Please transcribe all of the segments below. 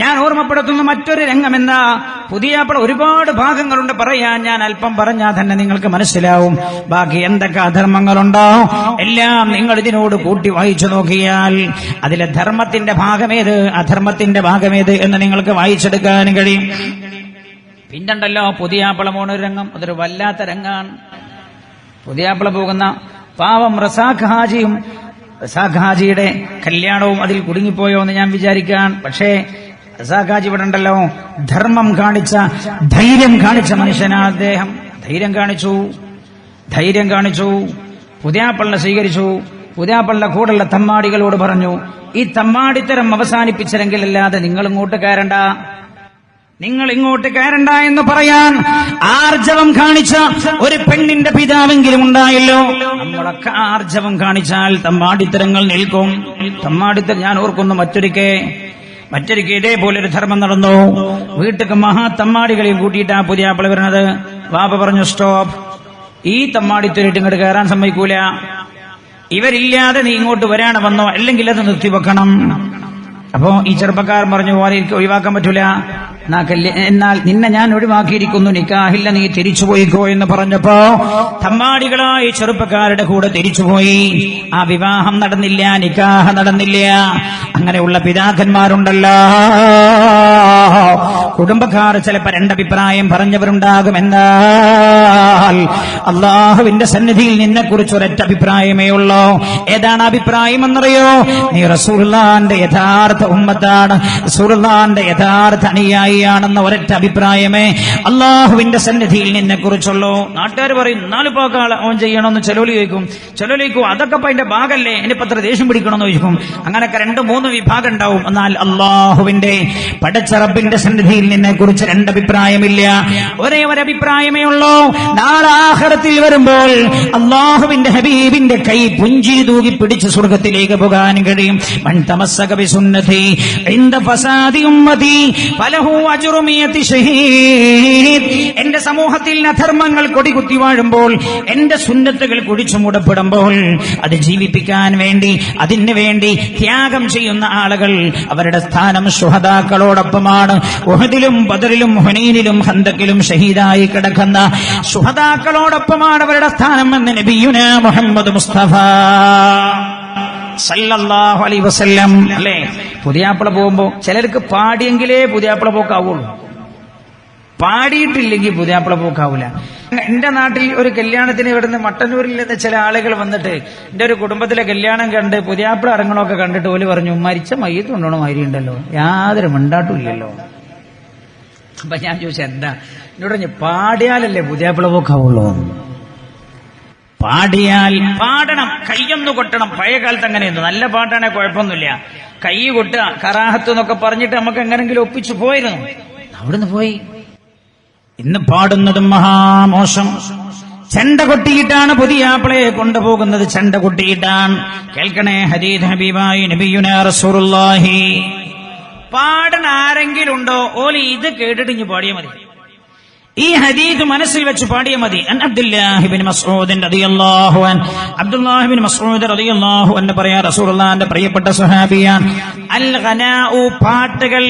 ഞാൻ ഓർമ്മപ്പെടുത്തുന്ന മറ്റൊരു രംഗം എന്താ പുതിയ ഒരുപാട് ഭാഗങ്ങളുണ്ട്. പറയാൻ ഞാൻ അല്പം പറഞ്ഞാൽ തന്നെ നിങ്ങൾക്ക് മനസ്സിലാവും. ബാക്കി എന്തൊക്കെ അധർമ്മങ്ങളുണ്ടോ? എല്ലാം നിങ്ങൾ ഇതിനോട് കൂട്ടി വായിച്ചു നോക്കിയാൽ അതിലെ ധർമ്മത്തിന്റെ ഭാഗമേത് അധർമ്മത്തിന്റെ ഭാഗമേത് എന്ന് നിങ്ങൾക്ക് വായിച്ചെടുക്കാൻ കഴിയും. പിന്നുണ്ടല്ലോ പുതിയാപ്പിള പോണ ഒരു രംഗം. അതൊരു വല്ലാത്ത രംഗാണ് പുതിയാപ്പിള പോകുന്ന പാവം റസാഖ് ഹാജിയും റസാഖ് ഹാജിയുടെ കല്യാണവും അതിൽ കുടുങ്ങിപ്പോയോ എന്ന് ഞാൻ വിചാരിക്കാൻ. പക്ഷേ റസാഖ് ഹാജി ഇവിടെ ഉണ്ടല്ലോ ധർമ്മം കാണിച്ച ധൈര്യം കാണിച്ച മനുഷ്യനാ അദ്ദേഹം. ധൈര്യം കാണിച്ചു. ധൈര്യം കാണിച്ചു. പുതിയാപ്പള്ള സ്വീകരിച്ചു. പുതിയാപ്പള്ള കൂടുള്ള തമ്മാടികളോട് പറഞ്ഞു ഈ തമ്മാടിത്തരം അവസാനിപ്പിച്ചില്ലെങ്കിൽ അല്ലാതെ നിങ്ങൾ ഇങ്ങോട്ട് കയറണ്ട. നിങ്ങൾ ഇങ്ങോട്ട് കയറണ്ട എന്ന് പറയാൻ ആർജവം കാണിച്ച ഒരു പെണ്ണിന്റെ പിതാവെങ്കിലും ഉണ്ടായല്ലോ. നമ്മളൊക്കെ ആർജവം കാണിച്ചാൽ തമ്മാടിത്തരങ്ങൾ നിൽക്കും. തമ്മാടിത്തരം ഞാൻ ഓർക്കുന്നു മറ്റൊരിക്കെ. മറ്റൊരിക്കെ ഇതേപോലെ ഒരു ധർമ്മം നടന്നു. വീട്ടിക്ക് മഹാത്തമ്മാടികളെയും കൂട്ടിയിട്ടാ പുതിയ ആപ്പിൾ വരുന്നത്. വാപ്പ പറഞ്ഞു സ്റ്റോപ്പ്. ഈ തമ്മാടി തമ്മാടിത്തരിട്ട് ഇങ്ങോട്ട് കയറാൻ സമ്മതിക്കൂല. ഇവരില്ലാതെ നീ ഇങ്ങോട്ട് വരാണ് വന്നോ അല്ലെങ്കിൽ അത് നിർത്തിവെക്കണം. അപ്പോ ഈ ചെറുപ്പക്കാരൻ പറഞ്ഞു പോലെ ഒഴിവാക്കാൻ പറ്റൂല. എന്നാൽ നിന്നെ ഞാൻ ഒഴിവാക്കിയിരിക്കുന്നു. നിക്കാഹില്ല നീ തിരിച്ചുപോയിക്കോ എന്ന് പറഞ്ഞപ്പോ തമ്മാടികളായി ചെറുപ്പക്കാരുടെ കൂടെ തിരിച്ചുപോയി. ആ വിവാഹം നടന്നില്ല നിക്കാഹ നടന്നില്ല. അങ്ങനെയുള്ള പിതാക്കന്മാരുണ്ടല്ലോ. കുടുംബക്കാർ ചിലപ്പോ രണ്ടഭിപ്രായം പറഞ്ഞവരുണ്ടാകും എന്നാൽ അള്ളാഹുവിന്റെ സന്നിധിയിൽ നിന്നെ കുറിച്ച് ഒരൊറ്റ അഭിപ്രായമേ ഉള്ളൂ. ഏതാണ് അഭിപ്രായം എന്നറിയോ? നീ റസൂർലാന്റെ യഥാർത്ഥ ഉമ്മത്താണ്. റസൂർലാന്റെ യഥാർത്ഥ അനുയായിയാണെന്ന ഒരൊറ്റ അഭിപ്രായമേ അള്ളാഹുവിന്റെ സന്നിധിയിൽ നിന്നെ കുറിച്ചുള്ളൂ. നാട്ടുകാർ പറയും നാല് പാക്കാൾ ഓൻ ചെയ്യണമെന്ന് ചെലോലി ചോദിക്കും. ചെലോലി ചോദിക്കും അതൊക്കെ അതിന്റെ ഭാഗല്ലേ? ഇനിയിപ്പോ അത്ര ദേഷ്യം പിടിക്കണമെന്ന് ചോദിക്കും. അങ്ങനെയൊക്കെ രണ്ട് മൂന്ന് വിഭാഗം ഉണ്ടാവും. എന്നാൽ അള്ളാഹുവിന്റെ പടച്ച റബ്ബിന്റെ സന്നിധിയിൽ നിന്നെ കുറിച്ച് രണ്ടഭിപ്രായമില്ല. ഒരേ ഒരു അഭിപ്രായമേ ഉള്ളൂ. നാളാഹരത്തിൽ വരുമ്പോൾ അള്ളാഹുവിന്റെ ഹബീബിന്റെ കൈ പുഞ്ചി തൂകി പിടിച്ച് സ്വർഗത്തിലേക്ക് പോകാൻ കഴിയും. മൻ എന്റെ സമൂഹത്തിൽ അധർമ്മങ്ങൾ കൊടികുത്തി വാഴുമ്പോൾ എന്റെ സുന്നത്തുകൾ കുടിച്ചു മൂടപ്പെടുമ്പോൾ അത് ജീവിപ്പിക്കാൻ വേണ്ടി അതിന് വേണ്ടി ത്യാഗം ചെയ്യുന്ന ആളുകൾ അവരുടെ സ്ഥാനം സുഹതാക്കളോടൊപ്പമാണ് ഉഹദിലും ബദറിലും ഹുനൈനിലും ഹന്തക്കിലും ഷഹീദായി കിടക്കുന്ന സുഹതാക്കളോടൊപ്പമാണ് അവരുടെ സ്ഥാനം എന്ന് നബിയുന മുഹമ്മദ് മുസ്തഫ. സല്ലല്ലാഹു വസല്ലം അല്ലേ? പുതിയാപ്പിള പോകുമ്പോ ചിലർക്ക് പാടിയെങ്കിലേ പുതിയാപ്പിള പോക്കാവുള്ളൂ. പാടിയിട്ടില്ലെങ്കിൽ പുതിയാപ്പിള പോക്കാവൂല. എന്റെ നാട്ടിൽ ഒരു കല്യാണത്തിന് ഇവിടുന്ന് മട്ടന്നൂരിൽ നിന്ന് ചില ആളുകൾ വന്നിട്ട് എന്റെ ഒരു കുടുംബത്തിലെ കല്യാണം കണ്ട് പുതിയാപ്പിള ഇറങ്ങണമൊക്കെ കണ്ടിട്ട് ഓൽ പറഞ്ഞു മരിച്ച മയ്യത്ത് കൊണ്ടോണോ മാരി ഉണ്ടല്ലോ. യാതൊരു മിണ്ടാട്ടും ഇല്ലല്ലോ. അപ്പൊ ഞാൻ ചോദിച്ചു എന്താ? എന്നോട് പാടിയാലല്ലേ പുതിയാപ്പിള പോക്കാവുള്ളൂ. പാടിയാൽ പാടണം കയ്യൊന്നു കൊട്ടണം. പഴയ കാലത്ത് അങ്ങനെയൊന്നും നല്ല പാട്ടാണെ കുഴപ്പമൊന്നുമില്ല. കൈ കൊട്ടുക കറാഹത്ത് എന്നൊക്കെ പറഞ്ഞിട്ട് നമുക്ക് എങ്ങനെങ്കിലും ഒപ്പിച്ചു പോയിരുന്നു. അവിടുന്ന് പോയി. ഇന്ന് പാടുന്നതും മഹാമോശം. ചെണ്ട കൊട്ടിയിട്ടാണ് പുതിയ ആപ്പിളയെ കൊണ്ടുപോകുന്നത്. ചെണ്ട കൊട്ടിയിട്ടാണ്. കേൾക്കണേ ഹരീദ് ഹബീബായി നബിയുന റസൂറുല്ലാഹി പാടൻ ആരെങ്കിലും ഉണ്ടോ? ഓലി ഇത് കേട്ടിട്ട് ഇനി പാടിയാൽ മതി. ഈ ഹദീദ് മനസ്സിൽ വെച്ച് പാടിയ മതി. അബ്ദുല്ലാഹിബിൻ റളിയല്ലാഹു അൻ മസ്ഊദ് റളിയല്ലാഹു പറയാ റസൂലുള്ളാഹിന്റെ പ്രിയപ്പെട്ട സ്വഹാബിയാൻ അൽ പാട്ടുകൾ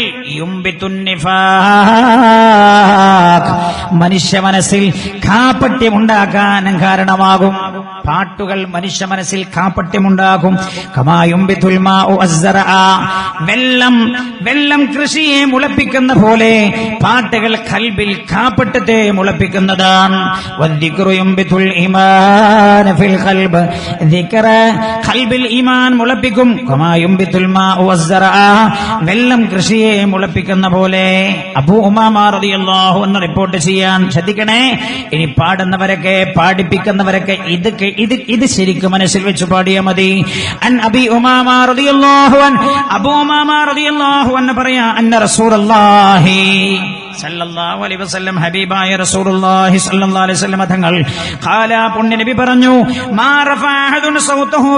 മനുഷ്യ മനസ്സിൽ കാപ്പട്യമുണ്ടാക്കാനും കാരണമാകും. പാട്ടുകൾ മനുഷ്യ മനസ്സിൽ കാപ്പട്യമുണ്ടാകും കമായും വെള്ളം വെള്ളം കൃഷിയെ മുളപ്പിക്കുന്ന പോലെ പാട്ടുകൾ കൽബിൽ കാപ്പട്ടത്തെ മുളപ്പിക്കുന്നതാണ്. ഈമാൻ മുളപ്പിക്കും. കമായും വെള്ളം കൃഷിയെ മുളപ്പിക്കുന്ന പോലെ അബൂ ഉമാമ എന്ന് റിപ്പോർട്ട് ചെയ്യാൻ ശ്രദ്ധിക്കണേ. ഇനി പാടുന്നവരൊക്കെ പാടിപ്പിക്കുന്നവരൊക്കെ ഇത് ഇത് ഇത് ശരിക്കും മനസ്സിൽ വെച്ച് പാടിയാൽ മതി. അൻ അബി ഉമാമ റളിയല്ലാഹു അൻ അബൂ ഉമാമ റളിയല്ലാഹു അൻഹു പറയാ അന്ന റസൂലുള്ളാഹി സല്ലല്ലാഹു അലൈഹി വസല്ലം ഹബീബായ റസൂലുള്ളാഹി അലൈഹി തങ്ങൾ നബി പറഞ്ഞു സൗതഹു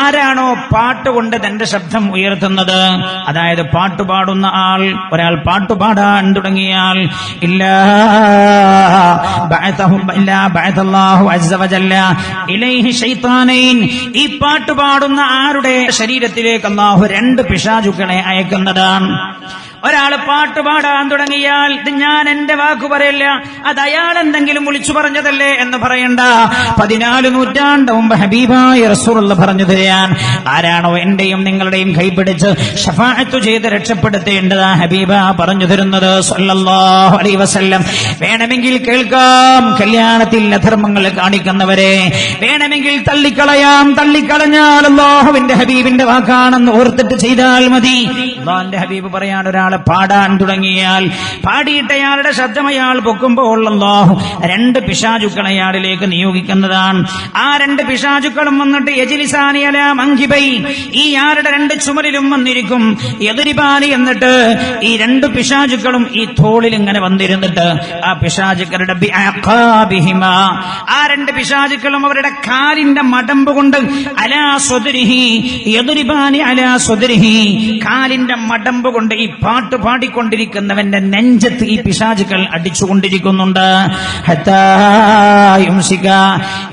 ആരാണോ പാട്ട് കൊണ്ട് തന്റെ ശബ്ദം ഉയർത്തുന്നത്? അതായത് പാട്ട് പാടുന്ന ആൾ ഒരാൾ പാട്ട് പാടാൻ തുടങ്ങിയാൽ ഇല്ലാ ബഅതഹു ഇല്ലാ ഇലൈഹി ഈ പാട്ട് പാടുന്ന ആരുടെ ശരീരത്തിലേക്ക് അല്ലാഹു രണ്ട് പിശാചുക്കളെ അയക്കുന്നതാണ്. ഒരാൾ പാട്ട് പാടാൻ തുടങ്ങിയാൽ ഇത് ഞാൻ എന്റെ വാക്കു പറയില്ല. അത് അയാൾ എന്തെങ്കിലും വിളിച്ചു പറഞ്ഞതല്ലേ എന്ന് പറയണ്ട. പതിനാല് നൂറ്റാണ്ട് മുമ്പ് ഹബീബായ റസൂറുള്ള പറഞ്ഞു തരാൻ. ആരാണോ എന്റെയും നിങ്ങളുടെയും കൈപിടിച്ച് ഷഫാത്തു ചെയ്ത് രക്ഷപ്പെടുത്തേണ്ടതാ ഹബീബ പറഞ്ഞു തരുന്നത് സല്ലല്ലാഹു അലൈഹി വസല്ലം. വേണമെങ്കിൽ കേൾക്കാം. കല്യാണത്തിൽ അധർമ്മങ്ങൾ കാണിക്കുന്നവരെ. വേണമെങ്കിൽ തള്ളിക്കളയാം. തള്ളിക്കളഞ്ഞാൽ അള്ളാഹുവിന്റെ ഹബീബിന്റെ വാക്കാണെന്ന് ഓർത്തിട്ട് ചെയ്താൽ മതി. ഹബീബ് പറയാൻ ഒരാളെ പാടാൻ തുടങ്ങിയാൽ പാടിയിട്ട് അയാളുടെ ശബ്ദം അയാൾ പൊക്കുമ്പോൾ അല്ലാഹു രണ്ട് പിശാചുക്കൾ അയാളിലേക്ക് നിയോഗിക്കുന്നതാണ്. ആ രണ്ട് പിശാചുക്കളും വന്നിട്ട് യജിലിസാനിയല മങ്കിബൈ ഈ ആരുടെ രണ്ട് ചുമലിലും വന്നിരിക്കും? എതിരിപാലി എന്നിട്ട് ഈ രണ്ട് പിശാചുക്കളും ഈ തോളിൽ ഇങ്ങനെ വന്നിരുന്നിട്ട് ആ പിശാചുക്കളുടെ. ആ രണ്ട് പിശാചുക്കളും അവരുടെ കാലിന്റെ മടമ്പ് കൊണ്ട് അലാ സ്വദരിഹി എതിരിപാലി അലാ സ്വദരിഹി കാലിന്റെ മടമ്പ് കൊണ്ട് ഈ പാട്ട് പാടിക്കൊണ്ടിരിക്കുന്നവന്റെ നെഞ്ചത്ത് ഈ പിശാചുക്കൾ അടിച്ചുകൊണ്ടിരിക്കുന്നുണ്ട്.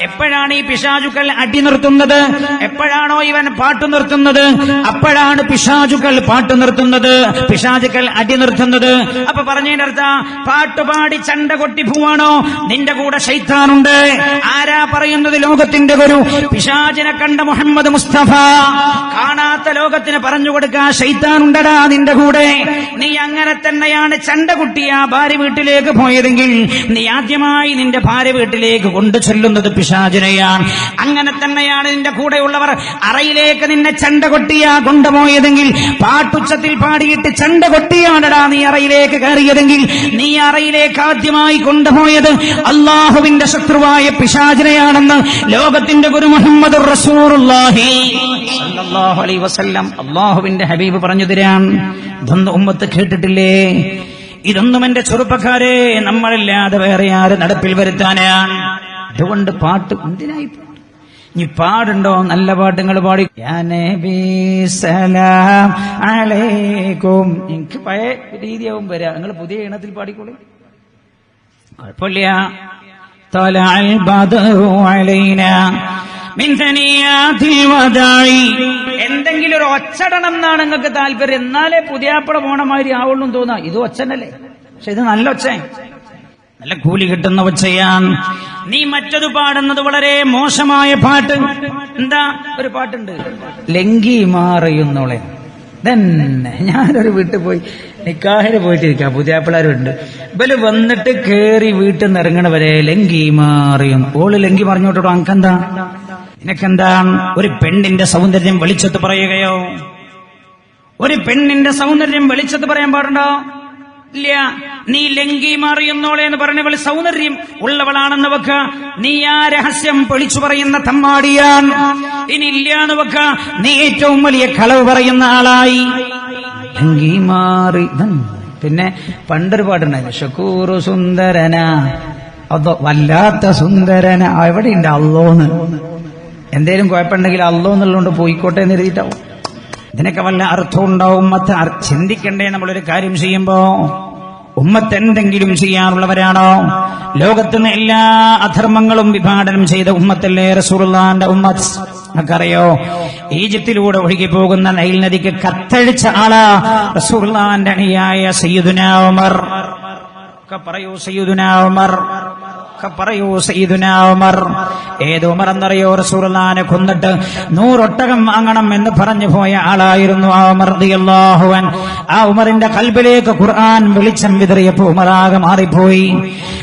എപ്പോഴാണ് ഈ പിശാചുക്കൾ അടി നിർത്തുന്നത്? എപ്പോഴാണോ ഇവൻ പാട്ട് നിർത്തുന്നത്? അപ്പോഴാണ് പിശാചുക്കൾ പാട്ട് നിർത്തുന്നത്? പിശാചുക്കൾ അടി നിർത്തുന്നത്. അപ്പൊ പറഞ്ഞതിനർത്ഥ പാട്ട് പാട്ടുപാടി ചണ്ട കൊട്ടി പോവാണോ? നിന്റെ കൂടെ ശൈത്താനുണ്ട്. ആരാ പറയുന്നത് ലോകത്തിന്റെ ഒരു പിശാചിനെ കണ്ട മുഹമ്മദ് മുസ്തഫ. കാണാത്ത ലോകത്തിന് പറഞ്ഞു കൊടുക്കാൻ ശൈത്താനുണ്ടടാ നിന്റെ കൂടെ. നീ അങ്ങനെ തന്നെയാണ് ചണ്ട കുട്ടിയ ഭാര്യ വീട്ടിലേക്ക് പോയതെങ്കിൽ നീ ആദ്യമായി നിന്റെ ഭാര്യ വീട്ടിലേക്ക് കൊണ്ടു ചെല്ലുന്നത് പിശാചിനെയാണ്. അങ്ങനെ തന്നെയാണ് നിന്റെ കൂടെയുള്ളവർ അറയിലേക്ക് നിന്നെ ചണ്ട കൊട്ടിയാ കൊണ്ടുപോയതെങ്കിൽ പാട്ടുച്ചത്തിൽ പാടിയിട്ട് ചണ്ട കൊട്ടിയാണടാ നീ അറയിലേക്ക് കയറിയതെങ്കിൽ നീ അറയിലേക്ക് ആദ്യമായി കൊണ്ടുപോയത് അള്ളാഹുവിന്റെ ശത്രുവായ പിശാചിനെയാണെന്ന് ലോകത്തിന്റെ ഗുരു മുഹമ്മദ് സല്ലല്ലാഹു അലൈഹി വസല്ലം. അള്ളാഹുവിന്റെ ഹബീബ് പറഞ്ഞു തരാൻ. ഇമാമത്ത് കേട്ടിട്ടില്ലേ? ഇതൊന്നും എന്റെ ചെറുപ്പക്കാരെ നമ്മളില്ലാതെ വേറെ ആര് നടപ്പിൽ വരുത്താനാണ് അതുകൊണ്ട് പാട്ട് എന്തിനായി ഇനി പാടുണ്ടോ? നല്ല പാട്ടുകൾ പാടി. സലാം അലൈക്കും. എനിക്ക് പഴയ രീതിയാവും വരാ. നിങ്ങൾ പുതിയ ഈണത്തിൽ പാടിക്കോളി. കുഴപ്പമില്ല. തലാൽ എന്തെങ്കിലും ഒരു ഒച്ചടണം എന്നാണ് നിങ്ങൾക്ക് താല്പര്യം. എന്നാലേ പുതിയാപ്പട പോണമാതിരി ആവുള്ളൂ എന്ന് തോന്നാ. ഇത് ഒച്ചനല്ലേ? പക്ഷെ ഇത് നല്ല ഒച്ച നല്ല കൂലി കിട്ടുന്ന ഒച്ചയാൻ. നീ മറ്റത് പാടുന്നത് വളരെ മോശമായ പാട്ട്. എന്താ? ഒരു പാട്ടുണ്ട്. ലങ്കി മാറിയുന്നോളെ. തന്നെ ഞാനൊരു വീട്ടിൽ പോയി നിക്കാഹിന് പോയിട്ടിരിക്കാം. പുതിയ പിള്ളേരുണ്ട് ഇവൽ വന്നിട്ട് കേറി വീട്ടിൽ നിന്ന് ഇറങ്ങണവരെ ലങ്കി മാറിയും. ഓൾ ലങ്കി പറഞ്ഞോട്ടോ അനക്കെന്താ? നിനക്കെന്താ? ഒരു പെണ്ണിന്റെ സൗന്ദര്യം വെളിച്ചത്ത് പറയുകയോ? ഒരു പെണ്ണിന്റെ സൗന്ദര്യം വെളിച്ചത്ത് പറയാൻ പാടുണ്ടോ? ഇല്ല. നീ ലങ്കി മാറിയെന്നോളെ എന്ന് പറഞ്ഞവൾ സൗന്ദര്യം ഉള്ളവളാണെന്ന് വെക്ക. നീ ആ രഹസ്യം പൊളിച്ചു പറയുന്ന തമ്മാടിയാൻ. ഇനി ഇല്ല എന്ന് വെക്ക. നീ ഏറ്റവും വലിയ കളവ് പറയുന്ന ആളായി. ലങ്കി മാറി. പിന്നെ പണ്ടൊരു പാട്ടുണ്ടായിരുന്നു ഷക്കൂറു സുന്ദരന. അതോ വല്ലാത്ത സുന്ദരന. എവിടെയുണ്ട് അല്ലോന്ന് എന്തേലും കുഴപ്പമുണ്ടെങ്കിൽ അല്ലോ എന്നുള്ളതുകൊണ്ട് പോയിക്കോട്ടെ എന്ന് എഴുതിയിട്ടാവും. ഇതിനൊക്കെ വല്ല അർത്ഥം ഉണ്ടാവും? ചിന്തിക്കണ്ടേ നമ്മളൊരു കാര്യം ചെയ്യുമ്പോ? ഉമ്മത്ത് എന്തെങ്കിലും ചെയ്യാറുള്ളവരാണോ? ലോകത്തുനിന്ന് എല്ലാ അധർമ്മങ്ങളും വിഭാടനം ചെയ്ത ഉമ്മത്തല്ലേ റസൂറുള്ളാന്റെ ഉമ്മത്ത്? നമുക്കറിയോ ഈജിപ്തിലൂടെ ഒഴുകി പോകുന്ന നൈൽ നദിക്ക് കത്തഴിച്ച ആളാ റസൂറുള്ളാന്റെ അണിയായ സയ്യിദുന ഉമർ. ഒക്കെ പറയൂ സയ്യിദുന ഉമർ. പറയൂ സയ്യിദുന ഉമർ. ഏത് ഉമർ എന്നറിയോ റസൂലുള്ളാനെ കൊന്നിട്ട് നൂറൊട്ടകം വാങ്ങണം എന്ന് പറഞ്ഞു പോയ ആളായിരുന്നു ആ ഉമർ റളിയല്ലാഹു അൻ ആ ഉമറിന്റെ കൽബിലേക്ക് ഖുർആൻ വെളിച്ചം വിതറിയപ്പോ ഉമറാകെ മാറിപ്പോയി.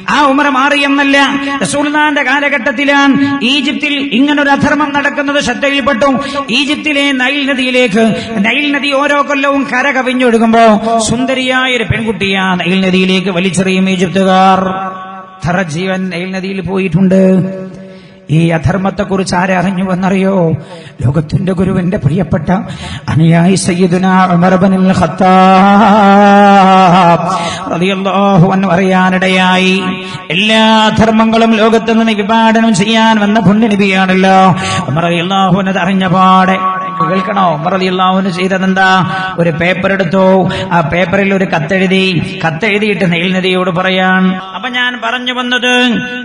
ആ ഉമർ മാറിയെന്നല്ല സുൽത്താന്റെ കാലഘട്ടത്തിലാണ് ഈജിപ്തിൽ ഇങ്ങനൊരു അധർമ്മം നടക്കുന്നത് ശ്രദ്ധയിൽപ്പെട്ടു. ഈജിപ്തിലെ നൈൽ നദിയിലേക്ക് നൈൽ നദി ഓരോ കൊല്ലവും കര കവിഞ്ഞൊഴുകുമ്പോ സുന്ദരിയായ ഒരു പെൺകുട്ടിയാ നൈൽ നദിയിലേക്ക് വലിച്ചെറിയും ഈജിപ്തുകാർ. ധറ ജീവൻ നദിയിൽ പോയിട്ടുണ്ട് ഈ അധർമ്മത്തെക്കുറിച്ച് ആരറിഞ്ഞുവെന്നറിയോ ലോകത്തിന്റെ ഗുരുവിന്റെ പ്രിയപ്പെട്ട അനുയായി സയ്യിദുന അറിയാനിടയായി എല്ലാ ധർമ്മങ്ങളും ലോകത്ത് നിന്ന് വിഭാടനം ചെയ്യാൻ വന്ന പുണ്യനിധിയാണല്ലോ ഉമർ അൻഹു അറിഞ്ഞ പാടെ കേൾക്കണോ? ഉമർ റളിയല്ലാഹു അൻഹു ചെയ്തതെന്താ? ഒരു പേപ്പർ എടുത്തു. ആ പേപ്പറിൽ ഒരു കത്തെഴുതി. കത്തെഴുതിയിട്ട് നെയിൽ നദിയോട് പറയാൻ അപ്പൊ ഞാൻ പറഞ്ഞു വന്നത്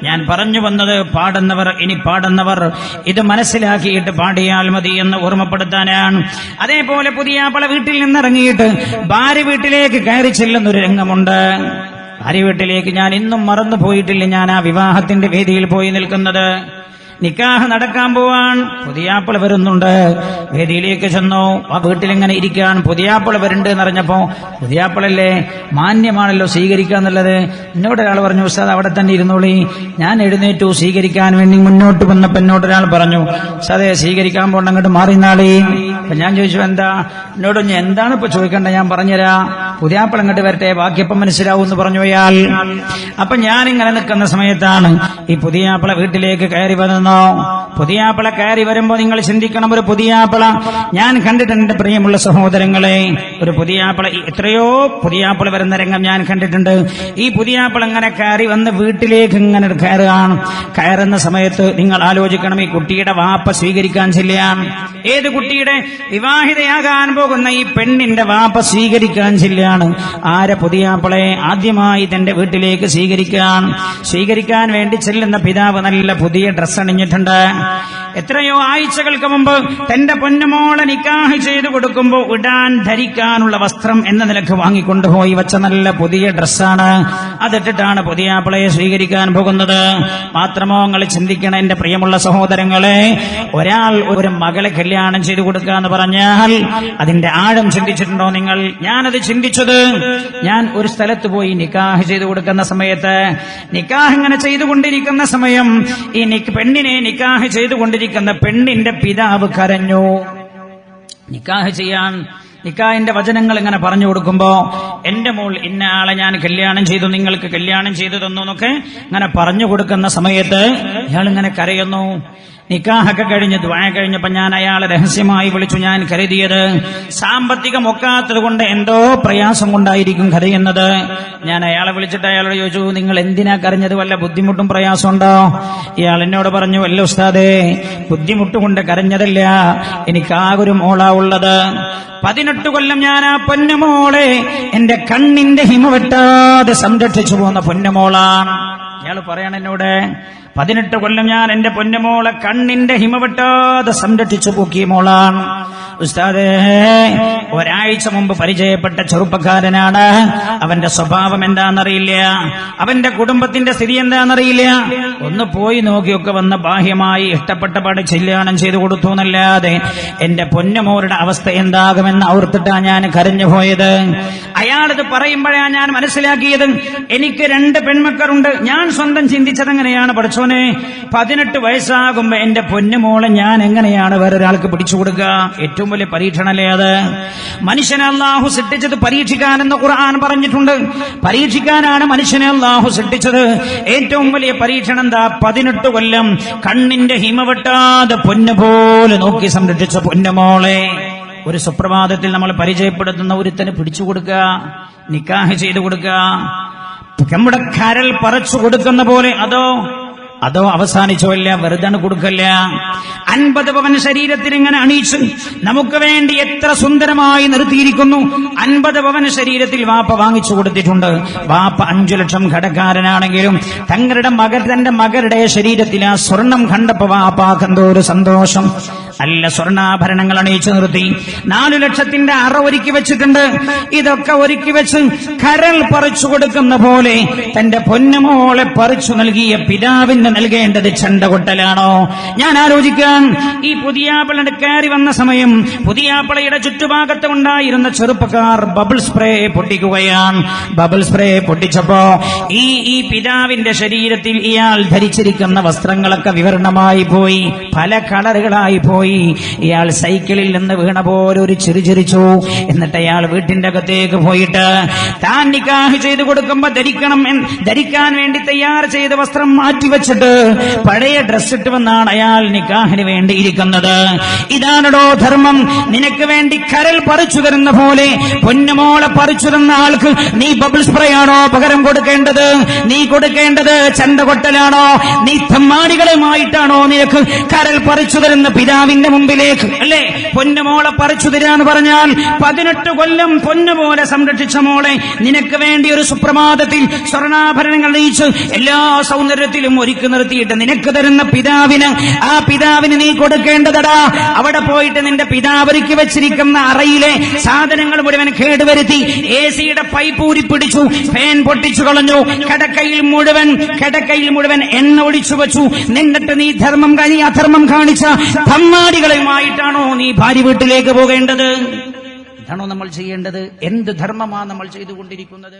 ഞാൻ പറഞ്ഞു വന്നത് പാടുന്നവർ ഇനി പാടുന്നവർ ഇത് മനസ്സിലാക്കിയിട്ട് പാടിയാൽ മതി എന്ന് ഓർമ്മപ്പെടുത്താനാണ്. അതേപോലെ പുതിയ പല വീട്ടിൽ നിന്നിറങ്ങിയിട്ട് ഭാര്യ വീട്ടിലേക്ക് കയറി ചെല്ലുന്നൊരു രംഗമുണ്ട്. ഭാര്യ വീട്ടിലേക്ക് ഞാൻ ഇന്നും മറന്നു പോയിട്ടില്ല ഞാൻ ആ വിവാഹത്തിന്റെ വേദിയിൽ പോയി നിൽക്കുന്നത്. നിക്കാഹ് നടക്കാൻ പോവാൻ പുതിയാപ്പിള വരുന്നുണ്ട്. വേദിയിലേക്ക് ചെന്നു. ആ വീട്ടിലിങ്ങനെ ഇരിക്കാൻ പുതിയാപ്പിള വരുന്നുണ്ട് എന്നറിഞ്ഞപ്പോ പുതിയാപ്പിളല്ലേ മാന്യമാണല്ലോ സ്വീകരിക്കാന്നുള്ളത് എന്നോട് ഒരാൾ പറഞ്ഞു ഉസ്താദ് അവിടെ തന്നെ ഇരുന്നോളി. ഞാൻ എഴുന്നേറ്റു സ്വീകരിക്കാൻ വേണ്ടി മുന്നോട്ട് വന്നപ്പോ എന്നോട് ഒരാൾ പറഞ്ഞു ഉസ്താദെ സ്വീകരിക്കാൻ പോകണ്ട അങ്ങോട്ട് മാറിനാളി അപ്പൊ ഞാൻ ചോദിച്ചു എന്താ? എന്നോട് എന്താണ് ഇപ്പൊ ചോദിക്കേണ്ടത് ഞാൻ പറഞ്ഞുതരാ. പുതിയാപ്പിള അങ്ങോട്ട് വരട്ടെ ബാക്കിയപ്പം മനസ്സിലാവും എന്ന് പറഞ്ഞു അയാൾ. അപ്പൊ ഞാൻ ഇങ്ങനെ നിൽക്കുന്ന സമയത്താണ് ഈ പുതിയാപ്പിള വീട്ടിലേക്ക് കയറി വരുന്നു പുതിയാപ്പിള കയറി വരുമ്പോ നിങ്ങൾ ചിന്തിക്കണം ഒരു പുതിയാപ്പിള. ഞാൻ കണ്ടിട്ടുണ്ട് പ്രിയമുള്ള സഹോദരങ്ങളെ. ഒരു പുതിയാപ്പിള എത്രയോ പുതിയാപ്പിള വരുന്ന രംഗം ഞാൻ കണ്ടിട്ടുണ്ട്. ഈ പുതിയാപ്പിള ഇങ്ങനെ കയറി വന്ന് വീട്ടിലേക്ക് ഇങ്ങനെ കയറുകയാണ്. കയറുന്ന സമയത്ത് നിങ്ങൾ ആലോചിക്കണം ഈ കുട്ടിയുടെ വാപ്പ സ്വീകരിക്കാൻ ചെല്ലുകയാണ് ഏത് കുട്ടിയുടെ? വിവാഹിതയാകാൻ പോകുന്ന ഈ പെണ്ണിന്റെ വാപ്പ സ്വീകരിക്കാൻ ചെല്ലുകയാണ്. ആരെ പുതിയാപ്പിളെ ആദ്യമായി തന്റെ വീട്ടിലേക്ക് സ്വീകരിക്കുകയാണ് സ്വീകരിക്കാൻ വേണ്ടി ചെല്ലുന്ന പിതാവ് നല്ല പുതിയ ഡ്രസ് അണിഞ്ഞിട്ടുണ്ട്. എത്രയോ ആഴ്ചകൾക്ക് മുമ്പ് തന്റെ പൊന്നുമോളെ നിക്കാഹ് ചെയ്തു കൊടുക്കുമ്പോൾ ഇടാൻ ധരിക്കാനുള്ള വസ്ത്രം എന്ന നിലയ്ക്ക് വാങ്ങിക്കൊണ്ടുപോയി വച്ച നല്ല പുതിയ ഡ്രസ്സാണ്. അതിട്ടിട്ടാണ് പുതിയ ആപ്പിളയെ സ്വീകരിക്കാൻ പോകുന്നത്. മാത്രമോ നിങ്ങൾ ചിന്തിക്കണം എന്റെ പ്രിയമുള്ള സഹോദരങ്ങളെ ഒരാൾ ഒരു മകളെ കല്യാണം ചെയ്തു കൊടുക്കുക എന്ന് പറഞ്ഞാൽ അതിന്റെ ആഴം ചിന്തിച്ചിട്ടുണ്ടോ നിങ്ങൾ? ഞാനത് ചിന്തിച്ചത് ഞാൻ ഒരു സ്ഥലത്ത് പോയി നിക്കാഹ് ചെയ്തു കൊടുക്കുന്ന സമയത്ത് നിക്കാഹ് ഇങ്ങനെ ചെയ്തുകൊണ്ടിരിക്കുന്ന സമയം ഈ പെണ്ണിനെ നിക്കാഹ് ചെയ്തുകൊണ്ടിരിക്കുന്ന പെണ്ണിന്റെ പിതാവ് കരഞ്ഞു. നിക്കാഹ് ചെയ്യാൻ നിക്കാഹിന്റെ വചനങ്ങൾ ഇങ്ങനെ പറഞ്ഞു കൊടുക്കുമ്പോ എന്റെ മോൾ ഇന്ന ആളെ ഞാൻ കല്യാണം ചെയ്തു നിങ്ങൾക്ക് കല്യാണം ചെയ്തു തന്നു എന്നൊക്കെ ഇങ്ങനെ പറഞ്ഞു കൊടുക്കുന്ന സമയത്ത് ഇയാൾ ഇങ്ങനെ കരയുന്നു. നിക്കാഹൊക്കെ കഴിഞ്ഞ് ദ്വായ കഴിഞ്ഞപ്പോ ഞാൻ അയാളെ രഹസ്യമായി വിളിച്ചു. ഞാൻ കരുതിയത് സാമ്പത്തികം ഒക്കാത്തത് കൊണ്ട് എന്തോ പ്രയാസം കൊണ്ടായിരിക്കും കരയുന്നത് ഞാൻ അയാളെ വിളിച്ചിട്ട് അയാളോട് ചോദിച്ചു നിങ്ങൾ എന്തിനാ കരഞ്ഞത്? വല്ല ബുദ്ധിമുട്ടും പ്രയാസം ഉണ്ടോ ഇയാൾ എന്നോട് പറഞ്ഞു വല്ല ഉസ്താദേ ബുദ്ധിമുട്ട് കൊണ്ട് കരഞ്ഞതല്ല. എനിക്കാകൊരു മോളാ ഉള്ളത്. പതിനെട്ട് കൊല്ലം ഞാൻ ആ പൊന്നമോളെ എന്റെ കണ്ണിന്റെ ഹിമ വെട്ടാതെ സംരക്ഷിച്ചു പോകുന്ന പൊന്നമോളാണ് ഇയാൾ പറയണ എന്നോട് പതിനെട്ട് കൊല്ലം ഞാൻ എന്റെ പൊന്നുമോളെ കണ്ണിന്റെ ഹിമവെട്ടാതെ സംരക്ഷിച്ചു പൂക്കിയ മോളാണ്. ഉസ്താദേ ഒരാഴ്ച മുമ്പ് പരിചയപ്പെട്ട ചെറുപ്പക്കാരനാണ്. അവന്റെ സ്വഭാവം എന്താണെന്നറിയില്ല. അവന്റെ കുടുംബത്തിന്റെ സ്ഥിതി എന്താണെന്നറിയില്ല. ഒന്ന് പോയി നോക്കിയൊക്കെ വന്ന് ബാഹ്യമായി ഇഷ്ടപ്പെട്ട പാട് കല്യാണം ചെയ്തു കൊടുത്തു എന്നല്ലാതെ എന്റെ പൊന്നുമോരുടെ അവസ്ഥ എന്താകുമെന്ന് ഓർത്തിട്ടാ ഞാൻ കരഞ്ഞു പോയത്. അയാളിത് പറയുമ്പോഴാണ് ഞാൻ മനസ്സിലാക്കിയത്. എനിക്ക് രണ്ട് പെൺമക്കളുണ്ട്. ഞാൻ സ്വന്തം ചിന്തിച്ചത് എങ്ങനെയാണ് പഠിച്ചോനെ? പതിനെട്ട് വയസ്സാകുമ്പോ എന്റെ പൊന്നുമോളെ ഞാൻ എങ്ങനെയാണ് വേറൊരാൾക്ക് പിടിച്ചു കൊടുക്കുക? ഏറ്റവും വലിയ പരീക്ഷണല്ലേ അത്? മനുഷ്യനെ അള്ളാഹു സൃഷ്ടിച്ചത് പരീക്ഷിക്കാനെന്ന് ഖുർആൻ പറഞ്ഞിട്ടുണ്ട്. പരീക്ഷിക്കാനാണ് മനുഷ്യനെ അള്ളാഹു സൃഷ്ടിച്ചത്. ഏറ്റവും വലിയ പരീക്ഷണം എന്താ? പതിനെട്ട് കൊല്ലം കണ്ണിന്റെ ഹിമ വെട്ടാതെ പൊന്നു പോലെ നോക്കി സംരക്ഷിച്ച പൊന്നമോളെ. ഒരു സുപ്രഭാതത്തിൽ നമ്മൾ പരിചയപ്പെടുത്തുന്ന ഒരുത്തന് പിടിച്ചു കൊടുക്കുക നിക്കാഹ് ചെയ്തു കൊടുക്കുക നമ്മുടെ കരൽ പറച്ചു കൊടുക്കുന്ന പോലെ അതോ അതോ അവസാനിച്ചോല്ല വെറുതെ കൊടുക്കല്ല? അൻപത് പവൻ ശരീരത്തിൽ ഇങ്ങനെ അണിയിച്ച് നമുക്ക് വേണ്ടി എത്ര സുന്ദരമായി നിർത്തിയിരിക്കുന്നു. അൻപത് പവൻ ശരീരത്തിൽ വാപ്പ വാങ്ങിച്ചു കൊടുത്തിട്ടുണ്ട്. വാപ്പ അഞ്ചു ലക്ഷം കടക്കാരനാണെങ്കിലും തങ്ങളുടെ മകൻ തന്റെ മകരുടെ ശരീരത്തിൽ ആ സ്വർണം കണ്ടപ്പോ വാപ്പാക്കെന്തോ ഒരു സന്തോഷം. നല്ല സ്വർണാഭരണങ്ങൾ അണിയിച്ചു നിർത്തി. നാലു ലക്ഷത്തിന്റെ അറ ഒരുക്കി വെച്ചിട്ടുണ്ട്. ഇതൊക്കെ ഒരുക്കി വെച്ച് കരൽ പറിച്ചു കൊടുക്കുന്ന പോലെ തന്റെ പൊന്നുമോളെ പറിച്ചു നൽകിയ പിതാവിന് നൽകേണ്ടത് ചണ്ടകൊട്ടലാണോ? ഞാൻ ആലോചിക്കാൻ ഈ പുതിയാപ്പിളയുടെ കയറി വന്ന സമയം പുതിയാപ്പിളയുടെ ചുറ്റുഭാഗത്ത് ഉണ്ടായിരുന്ന ചെറുപ്പക്കാർ ബബിൾ സ്പ്രേ പൊട്ടിക്കുകയാണ്. ബബിൾ സ്പ്രേ പൊട്ടിച്ചപ്പോ ഈ ഈ പിതാവിന്റെ ശരീരത്തിൽ ഇയാൾ ധരിച്ചിരിക്കുന്ന വസ്ത്രങ്ങളൊക്കെ വിവരണമായി പോയി. പല കളറുകളായി പോയി. പോയി ഇയാൾ സൈക്കിളിൽ നിന്ന് വീണ പോലെ ഒരു ചിരി ചിരിച്ചു എന്നിട്ട് അയാൾ വീട്ടിന്റെ അകത്തേക്ക് പോയിട്ട് താൻ നിക്കാഹ് ചെയ്തു കൊടുക്കുമ്പോ ധരിക്കണം ധരിക്കാൻ വേണ്ടി തയ്യാർ ചെയ്ത വസ്ത്രം മാറ്റിവെച്ചിട്ട് പഴയ ഡ്രസ് ഇട്ട് വന്നാണ് അയാൾ നിക്കാഹിന് വേണ്ടി ഇരിക്കുന്നത്. ഇതാണടോ ധർമ്മം. നിനക്ക് വേണ്ടി കരൽ പറിച്ചു തരുന്ന പോലെ പൊന്നുമോളെ പറിച്ചു തന്ന ആൾക്ക് നീ ബബിൾ സ്പ്രേ ആണോ പകരം കൊടുക്കേണ്ടത്? നീ കൊടുക്കേണ്ടത് ചന്ത കൊട്ടലാണോ? നീ തമ്മാടികളുമായിട്ടാണോ നിനക്ക് കരൽ പറിച്ചു തരുന്ന പിതാവിന്റെ മുമ്പിലേക്ക്. അല്ലേ? പൊന്നുമോളെ പറിച്ചു തരാന്ന് പറഞ്ഞാൽ പതിനെട്ട് കൊല്ലം പൊന്നുപോലെ സംരക്ഷിച്ച മോളെ നിനക്ക് വേണ്ടി ഒരു സുപ്രഭാതത്തിൽ സ്വർണാഭരണങ്ങൾ നയിച്ച് എല്ലാ സൗന്ദര്യത്തിലും ഒരുക്കി നിർത്തിയിട്ട് നിനക്ക് തരുന്ന പിതാവിന് ആ പിതാവിന് നീ കൊടുക്കേണ്ടതടാ. അവിടെ പോയിട്ട് നിന്റെ പിതാവ് ഒരുക്കി വെച്ചിരിക്കുന്ന അറയിലെ സാധനങ്ങൾ മുഴുവൻ കേടുവരുത്തി എ സിയുടെ പൈപ്പ് ഊരിപ്പിടിച്ചു ഫാൻ പൊട്ടിച്ചു കളഞ്ഞു. കിടക്കയിൽ മുഴുവൻ കിടക്കയിൽ മുഴുവൻ എണ്ണ ഒഴിച്ചു വെച്ചു. നിന്നിട്ട് നീ ധർമ്മം കാണി അധർമ്മം കാണിച്ച തമ്മാടികളുമായിട്ടാണോ നീ ഭാര്യ വീട്ടിലേക്ക് പോകേണ്ടത്? ഇതാണോ നമ്മൾ ചെയ്യേണ്ടത്? എന്ത് ധർമ്മമാണ് നമ്മൾ ചെയ്തുകൊണ്ടിരിക്കുന്നത്?